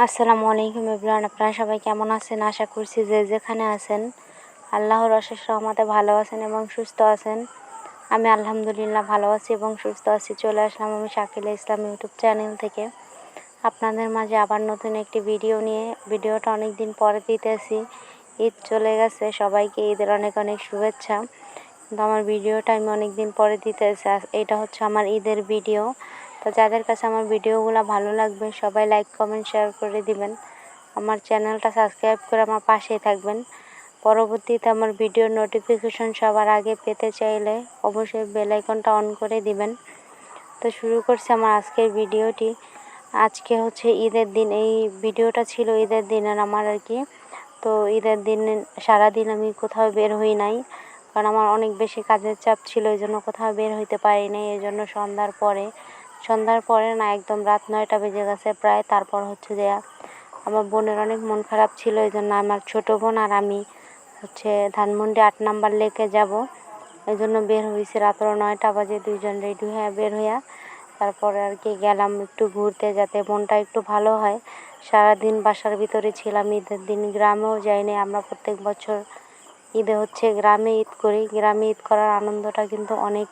আসসালামু আলাইকুম এভরিওয়ান, আপনারা সবাই কেমন আছেন? আশা করছি যে যেখানে আছেন, আল্লাহর অশেষ রহমতে ভালো আছেন এবং সুস্থ আছেন। আমি আলহামদুলিল্লাহ ভালো আছি এবং সুস্থ আছি। চলে আসলাম আমি শাকিলা ইসলাম ইউটিউব চ্যানেল থেকে। আপনাদের মাঝে আবার নতুন একটি ভিডিও নিয়ে, ভিডিওটা অনেক দিন পরে দিতেছি। ঈদ চলে গেছে, সবাইকে ঈদের অনেক অনেক শুভেচ্ছা। কিন্তু আমার ভিডিওটা আমি অনেক দিন পরে দিতেছি। এটা হচ্ছে আমার ঈদের ভিডিও। তো যাদের কাছে আমার ভিডিওগুলো ভালো লাগবে, সবাই লাইক কমেন্ট শেয়ার করে দিবেন। আমার চ্যানেলটা সাবস্ক্রাইব করে আমার পাশেই থাকবেন। পরবর্তীতে আমার ভিডিওর নোটিফিকেশন সবার আগে পেতে চাইলে অবশ্যই বেল আইকনটা অন করে দিবেন। তো শুরু করছি আমার আজকের ভিডিওটি। আজকে হচ্ছে ঈদের দিন, এই ভিডিওটা ছিল ঈদের দিনের আমার আর কি। তো ঈদের দিন সারাদিন আমি কোথাও বের হই নাই, কারণ আমার অনেক বেশি কাজের চাপ ছিল, এই জন্য কোথাও বের হইতে পারি নাই, এই জন্য সন্ধ্যার পরে সন্ধ্যার পরে না একদম রাত নয়টা বেজে গেছে প্রায়, তারপর হচ্ছে যে আমার বোনের অনেক মন খারাপ ছিল এই জন্য আমার ছোটো বোন আর আমি হচ্ছে ধানমন্ডি আট নাম্বার লেকে যাব। এই জন্য বের হয়েছি রাত্র নয়টা বাজে, দুইজন রেডি হয়ে বের হইয়া তারপরে আর কি গেলাম একটু ঘুরতে যাতে মনটা একটু ভালো হয়। সারাদিন বাসার ভিতরে ছিলাম, ঈদের দিন গ্রামেও যাইনি, আমরা প্রত্যেক বছর ঈদে হচ্ছে গ্রামে ঈদ করি। গ্রামে ঈদ করার আনন্দটা কিন্তু অনেক,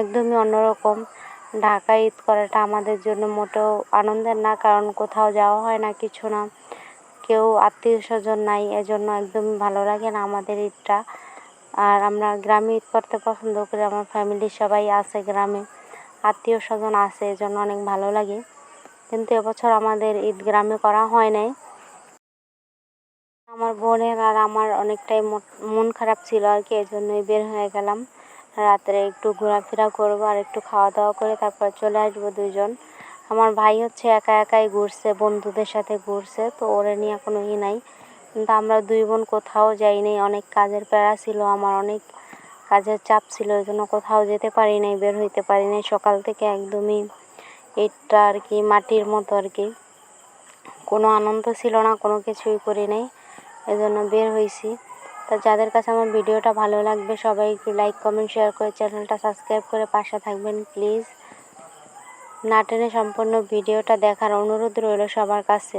একদমই অন্যরকম। ঢাকায় ঈদ করাটা আমাদের জন্য মোটেও আনন্দের না, কারণ কোথাও যাওয়া হয় না কিছু না। কেউ আত্মীয় স্বজন নাই, এজন্য একদমই ভালো লাগে না আমাদের ঈদটা। আর আমরা গ্রামে ঈদ করতে পছন্দ করি, আমার ফ্যামিলির সবাই আছে গ্রামে, আত্মীয় স্বজন আছে, এজন্য অনেক ভালো লাগে। কিন্তু এবছর আমাদের ঈদ গ্রামে করা হয় নাই। আমার বোনের আর আমার অনেকটাই মন খারাপ ছিল আর কি, এজন্যই বের হয়ে গেলাম। রাত্রে একটু ঘোরাফেরা করব আর একটু খাওয়া দাওয়া করে তারপর চলে আসব দুজন আমার ভাই হচ্ছে একা একাই ঘুরছে, বন্ধুদের সাথে ঘুরছে, তো ওরে নিয়ে কোনো ই নাই। কিন্তু আমরা দুই বোন কোথাও যাইনি অনেক কাজের প্যারা ছিল, আমার অনেক কাজের চাপ ছিল, ওই জন্য কোথাও যেতে পারি নাই, বের হইতে পারি নাই। সকাল থেকে একদমই এটা আর কি, মাটির মতো আর কি। কোনো আনন্দ ছিল না, কোনো কিছুই করি নাই, এজন্য বের হয়েছি তো যাদের কাছে আমার ভিডিওটা ভালো লাগবে, সবাই লাইক কমেন্ট শেয়ার করে চ্যানেলটা সাবস্ক্রাইব করে পাশে থাকবেন প্লিজ না টেনে সম্পূর্ণ ভিডিওটা দেখার অনুরোধ রইল সবার কাছে।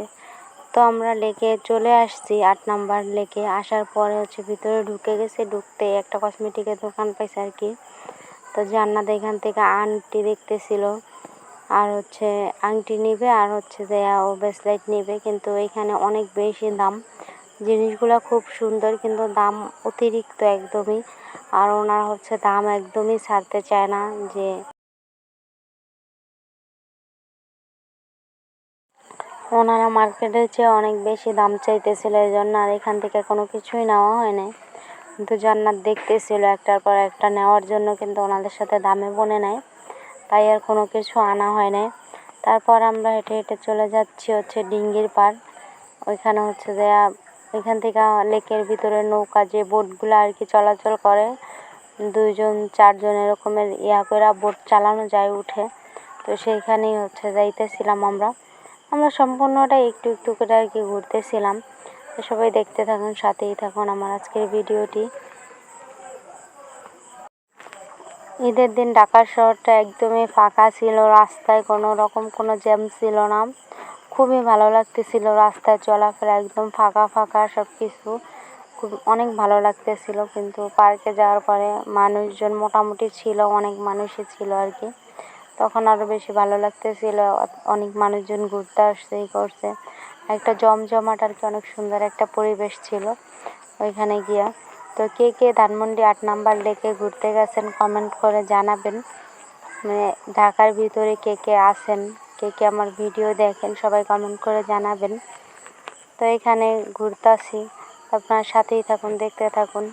তো আমরা লেকে চলে আসছি, আট নাম্বার লেকে। আসার পরে হচ্ছে ভিতরে ঢুকে গেছে, ঢুকতে একটা কসমেটিকের দোকান পাইছে আর কি। তো জান্নাত এখান থেকে আংটি দেখতেছিল, আর হচ্ছে আংটি নিবে, আর হচ্ছে যে ও ব্রেসলেট নিবে, কিন্তু এখানে অনেক বেশি দাম। জিনিসগুলো খুব সুন্দর, কিন্তু দাম অতিরিক্ত একদমই। আর ওনার হচ্ছে দাম একদমই ছাড়তে চায় না যে ওনারা মার্কেটের চেয়ে অনেক বেশি দাম চাইতেছিল এই জন্য আর এখান থেকে কোনো কিছুই নেওয়া হয় নাই কিন্তু জান্নাত দেখতেছিল একটার পর একটা নেওয়ার জন্য, কিন্তু ওনাদের সাথে দামে বনে নেয় তাই আর কোনো কিছু আনা হয় নাই তারপর আমরা হেঁটে হেঁটে চলে যাচ্ছি হচ্ছে ডিঙ্গির পার ওইখানে হচ্ছে যে এখান থেকে লেকের ভিতরে নৌকা যে বোটগুলো আর কি চলাচল করে, দুইজন, চারজন এরকমের ইয়া করে বোট চালানো যায় উঠে। তো সেইখানেই হচ্ছে যাইতেছিলাম আমরা। আমরা সম্পূর্ণটা একটু একটু করে আর কি ঘুরতেছিলাম। তো সবাই দেখতে থাকুন, সাথেই থাকুন আমার আজকের ভিডিওটি। ঈদের দিন ঢাকা শহরটা একদমই ফাঁকা ছিল, রাস্তায় কোনো রকম কোনো জ্যাম ছিল না। খুবই ভালো লাগতেছিল। রাস্তায় চলাফেরা একদম ফাঁকা ফাঁকা সব কিছু খুব অনেক ভালো লাগতেছিল। কিন্তু পার্কে যাওয়ার পরে মানুষজন মোটামুটি ছিল, অনেক মানুষই ছিল আর কি তখন আরও বেশি ভালো লাগতেছিল। অনেক মানুষজন ঘুরতে আসছে এই করছে। একটা জমজমাট আর কি অনেক সুন্দর একটা পরিবেশ ছিল ওইখানে গিয়া। তো কে কে ধানমন্ডি আট নাম্বার লেকে ঘুরতে গেছেন কমেন্ট করে জানাবেন। মানে ঢাকার ভিতরে কে কে আসেন কে কে আমার ভিডিও দেখেন, সবাই কমেন্ট করে জানাবেন। তো এখানে ঘুরতে ঘুরতাছি আপনার সাথেই থাকুন, দেখতে থাকুন।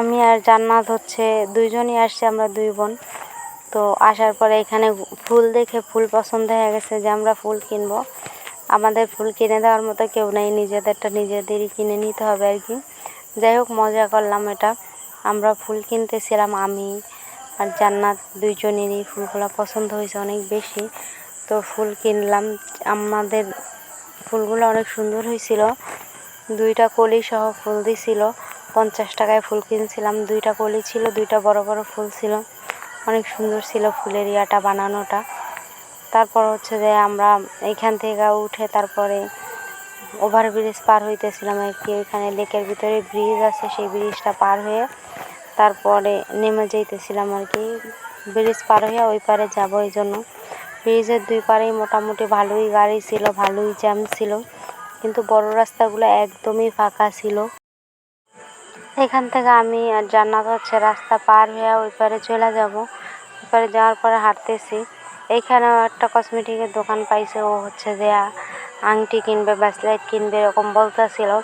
আমি আর জান্নাত হচ্ছে, দুইজনই আসছে, আমরা দুই বোন। তো আসার পরে এখানে ফুল দেখে ফুল পছন্দ হয়ে গেছে যে আমরা ফুল কিনবো। আমাদের ফুল কিনে দেওয়ার মতো কেউ নেই, নিজেদেরটা নিজেদেরই কিনে নিতে হবে আর কি। যাই হোক, মজা করলাম এটা। আমরা ফুল কিনতেছিলাম, আমি আর জান্নাত দুইজনেরই ফুলগুলো পছন্দ হয়েছে অনেক বেশি। তো ফুল কিনলাম। আমাদের ফুলগুলো অনেক সুন্দর হয়েছিল। দুইটা কলি সহ ফুল দিছিল। পঞ্চাশ টাকায় ফুল কিনছিলাম। দুইটা কলি ছিল, দুইটা বড় বড় ফুল ছিল। অনেক সুন্দর ছিল ফুলের ইয়াটা বানানোটা। তারপর হচ্ছে যে আমরা এইখান থেকে উঠে তারপরে ওভারব্রিজ পার হইতেছিলাম আর কি। ওইখানে লেকের ভিতরে ব্রিজ আছে, সেই ব্রিজটা পার হয়ে তারপরে নেমে যাইতেছিলাম আর কি। ব্রিজ পার হয়ে ওই পারে যাব এই জন্য। ব্রিজের দুই পারেই মোটামুটি ভালোই গাড়ি ছিল, ভালোই জ্যাম ছিল। কিন্তু বড় রাস্তাগুলো একদমই ফাঁকা ছিল। এখান থেকে আমি আর জান্নাত হচ্ছে রাস্তা পার হয়ে ওই পারে চলে যাব। ওই পারে যাওয়ার পরে হাঁটতেছি। এইখানেও একটা কসমেটিকের দোকান পাইছে, ও হচ্ছে যে আ- আংটি কিনবে ব্রেসলেট কিনবে, এরকম বলতেছিল।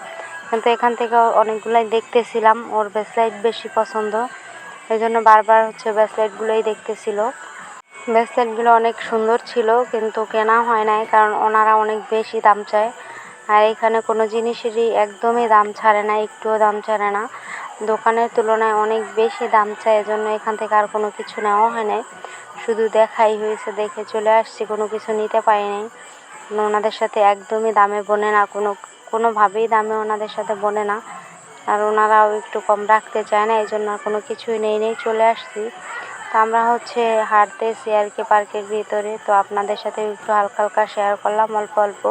কিন্তু এখান থেকে অনেকগুলাই দেখতেছিলাম। ওর ব্রেসলেট বেশি পছন্দ। এই জন্য বারবার হচ্ছে ব্রেসলেটগুলোই দেখতেছিল। ব্রেসলেটগুলো অনেক সুন্দর ছিল, কিন্তু কেনা হয় নাই, কারণ ওনারা অনেক বেশি দাম চায়। আর এখানে কোনো জিনিসেরই একদমই দাম ছাড়ে না, একটুও দাম ছাড়ে না। দোকানের তুলনায় অনেক বেশি দাম চায়, এজন্য এখান থেকে আর কোনো কিছু নেওয়া হয় নাই। শুধু দেখাই হয়েছে, দেখে চলে আসছি, কোনো কিছু নিতে পারি নাই। ওনাদের সাথে একদমই দামে বনে না, কোনো, কোনোভাবেই দামে ওনাদের সাথে বনে না। আর ওনারাও একটু কম রাখতে চায় না এই জন্য কোনো কিছুই নেই নেই, চলে আসছি। তো আমরা হচ্ছে হাঁটতেছি আর কি পার্কের ভিতরে, তো আপনাদের সাথে একটু হালকা হালকা শেয়ার করলাম, অল্প অল্প।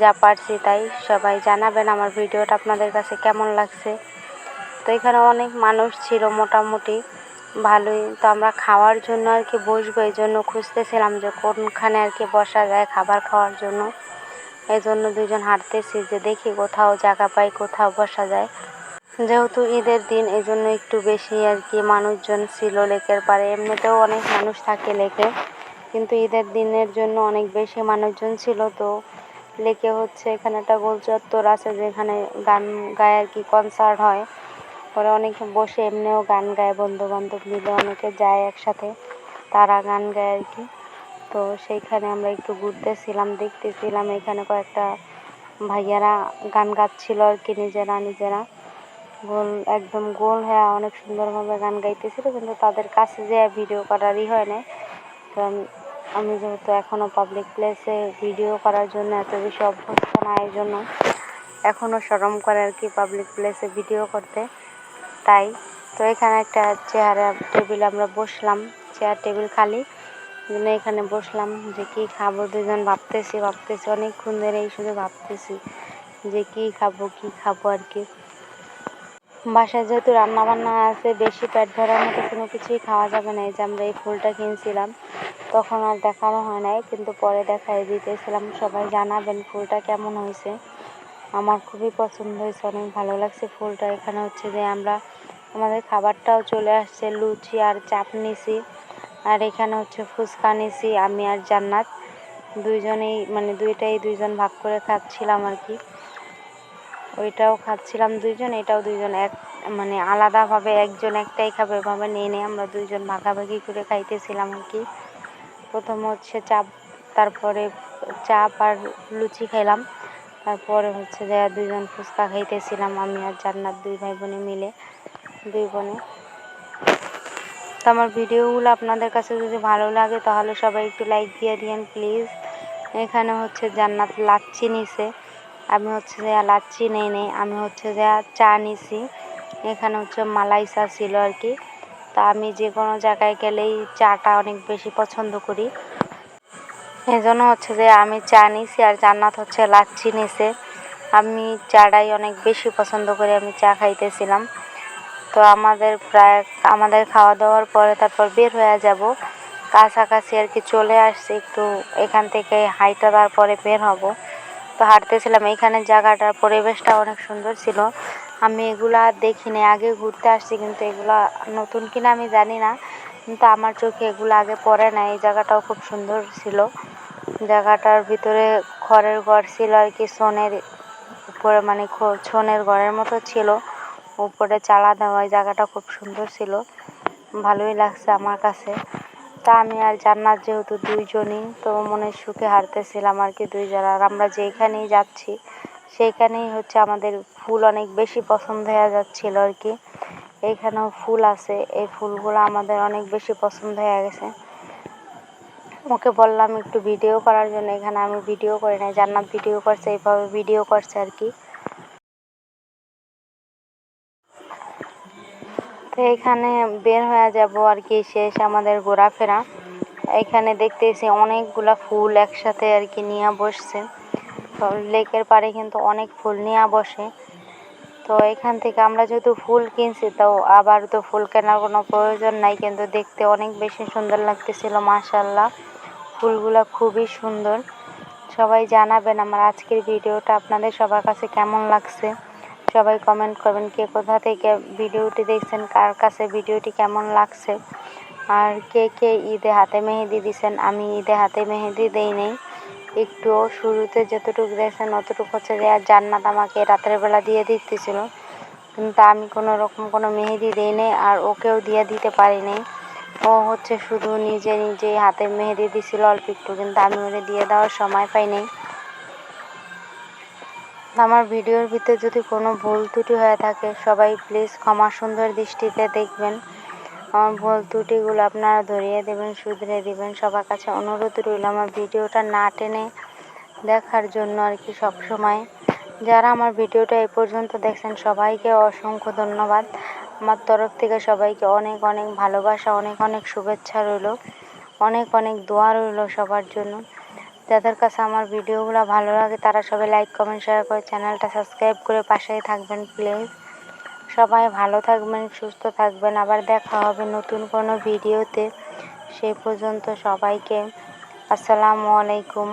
যা পারছি তাই সবাই জানাবেন আমার ভিডিওটা আপনাদের কাছে কেমন লাগছে। তো এখানে অনেক মানুষ ছিল মোটামুটি। ভালোই। তো আমরা খাওয়ার জন্য আর কি বসবো, এই জন্য খুঁজতেছিলাম যে কোনখানে আর কি বসা যায় খাবার খাওয়ার জন্য। এই জন্য দুজন হাঁটতেছি যে দেখি কোথাও জায়গা পাই, কোথাও বসা যায়। যেহেতু ঈদের দিন, এই জন্য একটু বেশি আর কি মানুষজন ছিল লেকের পারে এমনিতেও অনেক মানুষ থাকে লেকে, কিন্তু ঈদের দিনের জন্য অনেক বেশি মানুষজন ছিল। তো লেকে হচ্ছে এখানে একটা গোল চত্বর আছে যেখানে গান গায় আর কি কনসার্ট হয়। পরে অনেকে বসে এমনিও গান গায় বন্ধু বান্ধব মিলে অনেকে যায় একসাথে, তারা গান গায় আর কি। তো সেইখানে আমরা একটু ঘুরতেছিলাম, দেখতেছিলাম এখানে কয়েকটা ভাইয়ারা গান গাচ্ছিল আর কি, নিজেরা নিজেরা। গোল, একদম গোল হয়ে অনেক সুন্দরভাবে গান গাইতেছিল, কিন্তু তাদের কাছে যে ভিডিও করারই হয় না কারণ আমি যেহেতু এখনও পাবলিক প্লেসে ভিডিও করার জন্য এত বেশি অভ্যস্ত না, এই জন্য এখনও সরম করে আর কি পাবলিক প্লেসে ভিডিও করতে। তাই তো এখানে একটা চেয়ারে টেবিল আমরা বসলাম, চেয়ার টেবিল খালি। জন্য এখানে বসলাম যে কী খাব দুজন ভাবতেছি ভাবতেছি অনেকক্ষণ ধরে এই শুধু ভাবতেছি যে কী খাব কী খাব আর কি। বাসায় যেহেতু রান্না বান্না আছে, বেশি পেট ভরার মতো কোনো কিছুই খাওয়া যাবে না। এই যে আমরা এই ফুলটা কিনছিলাম, তখন আর দেখানো হয় নাই, কিন্তু পরে দেখাই দিতেছিলাম, সবাই জানাবেন ফুলটা কেমন হয়েছে। আমার খুবই পছন্দ হয়েছে, অনেক ভালো লাগছে ফুলটা। এখানে হচ্ছে যে আমরা আমাদের খাবারটাও চলে আসছে, লুচি আর চাপ নিছি আর এখানে হচ্ছে ফুচকা নিছি, আমি আর জান্নাত। দুইজনেই মানে দুইটাই দুইজন ভাগ করে খাচ্ছিলাম আর কি। ওইটাও খাচ্ছিলাম দুইজন, এটাও দুইজন। এক মানে আলাদাভাবে একজন একটাই খাবে এভাবে নিয়ে নিয়ে আমরা দুইজন ভাগাভাগি করে খাইতেছিলাম আর কি। প্রথম হচ্ছে চাপ, তারপরে চাপ আর লুচি খাইলাম। তারপরে হচ্ছে যে দুইজন ফুচকা খাইতেছিলাম, আমি আর জান্নাত দুই ভাই বোনে মিলে। দুই বোনে। তো আমার ভিডিওগুলো আপনাদের কাছে যদি ভালো লাগে, তাহলে সবাই একটু লাইক দিয়ে দিন প্লিজ এখানে হচ্ছে জান্নাত লাচ্ছি নিছে। আমি হচ্ছে যে লাচ্ছি নেই নেই। আমি হচ্ছে যে চা নিছি। এখানে হচ্ছে মালাই চা ছিল আর কি। তা আমি যে কোনো জায়গায় গেলেই চাটা অনেক বেশি পছন্দ করি। এই জন্য হচ্ছে যে আমি চা নিছি আর জান্নাত হচ্ছে লাচ্ছি নিছে। আমি চাটাই অনেক বেশি পছন্দ করি। আমি চা খাইতেছিলাম। তো আমাদের প্রায় আমাদের খাওয়া দাওয়ার পরে তারপর বের হয়ে যাব। কাছাকাছি আর কি চলে আসছি, একটু এখান থেকে হাইটা তারপরে বের হব। তো হাঁটতেছিলাম, এইখানে জায়গাটার পরিবেশটা অনেক সুন্দর ছিল। আমি এগুলা দেখিনি, আগে ঘুরতে আসছি কিন্তু এগুলা নতুন কিনা আমি জানি না। কিন্তু আমার চোখে এগুলো আগে পড়ে না এই জায়গাটাও খুব সুন্দর ছিল। জায়গাটার ভিতরে খড়ের ঘর ছিল আর কি, সোনের উপরে মানে ছনের ঘরের মতো ছিল। উপরে চালা দেওয়া এই জায়গাটা খুব সুন্দর ছিল। ভালোই লাগছে আমার কাছে। তা আমি আর জান্নাত যেহেতু দুইজনই, তো মনের সুখে হারতেছিলাম আর কি দুই যারা আর আমরা যেখানেই যাচ্ছি, সেইখানেই হচ্ছে আমাদের ফুল অনেক বেশি পছন্দ হয়ে যাচ্ছিল আর কি। এইখানেও ফুল আছে, এই ফুলগুলো আমাদের অনেক বেশি পছন্দ হয়ে গেছে। ওকে বললাম একটু ভিডিও করার জন্য, এখানে আমি ভিডিও করি নাই, জান্নাত ভিডিও করছে, এইভাবে ভিডিও করছে আর কি। এখানে বের হয়ে যাব আর কি শেষ আমাদের ঘোরাফেরা। এখানে দেখতেছি অনেকগুলা ফুল একসাথে আর কি নিয়ে বসছে। তো লেকের পাড়ে কিন্তু অনেক ফুল নিয়ে বসে। তো এখান থেকে আমরা যেহেতু ফুল কিনছি, তো আবার তো ফুল কেনার কোনো প্রয়োজন নাই, কিন্তু দেখতে অনেক বেশি সুন্দর লাগতেছিল মাশাল্লাহ ফুলগুলো খুবই সুন্দর। সবাই জানাবেন আমার আজকের ভিডিওটা আপনাদের সবার কাছে কেমন লাগছে। সবাই কমেন্ট করবেন কে কোথা থেকে ভিডিওটি দেখছেন, কার কাছে ভিডিওটি কেমন লাগছে, আর কে কে ঈদে হাতে মেহেদি দিছেন, আমি ঈদে হাতে মেহেদি দেই নেই। একটুও শুরুতে যতটুকু দেখছেন অতটুকু হচ্ছে যে, আর জান্নাত আমাকে রাতের বেলা দিয়ে দিতেছিল। কিন্তু আমি কোনো রকম কোনো মেহেদি দিই নেই, আর ওকেও দিয়ে দিতে পারি পারিনি ও হচ্ছে শুধু নিজে নিজে হাতে মেহেদি দিছিল অল্প একটু, কিন্তু আমি ওরে দিয়ে দেওয়ার সময় পাইনি আমার ভিডিওর ভিতরে যদি কোনো ভুল ত্রুটি হয়ে থাকে, সবাই প্লিজ ক্ষমা সুন্দর দৃষ্টিতে দেখবেন। আমার ভুল ত্রুটিগুলো আপনারা ধরিয়ে দেবেন, শুধরে দেবেন। সবার কাছে অনুরোধ রইল আমার ভিডিওটা না টেনে দেখার জন্য আর কি সবসময়। যারা আমার ভিডিওটা এ পর্যন্ত দেখছেন, সবাইকে অসংখ্য ধন্যবাদ। আমার তরফ থেকে সবাইকে অনেক অনেক ভালোবাসা, অনেক অনেক শুভেচ্ছা রইল। অনেক অনেক দোয়া রইল সবার জন্য। যাদের কাছে আমার ভিডিওগুলো ভালো লাগে, তারা সবাই লাইক কমেন্ট শেয়ার করে চ্যানেলটা সাবস্ক্রাইব করে পাশেই থাকবেন প্লিজ সবাই ভালো থাকবেন, সুস্থ থাকবেন। আবার দেখা হবে নতুন কোনো ভিডিওতে। সেই পর্যন্ত সবাইকে আসসালামু আলাইকুম।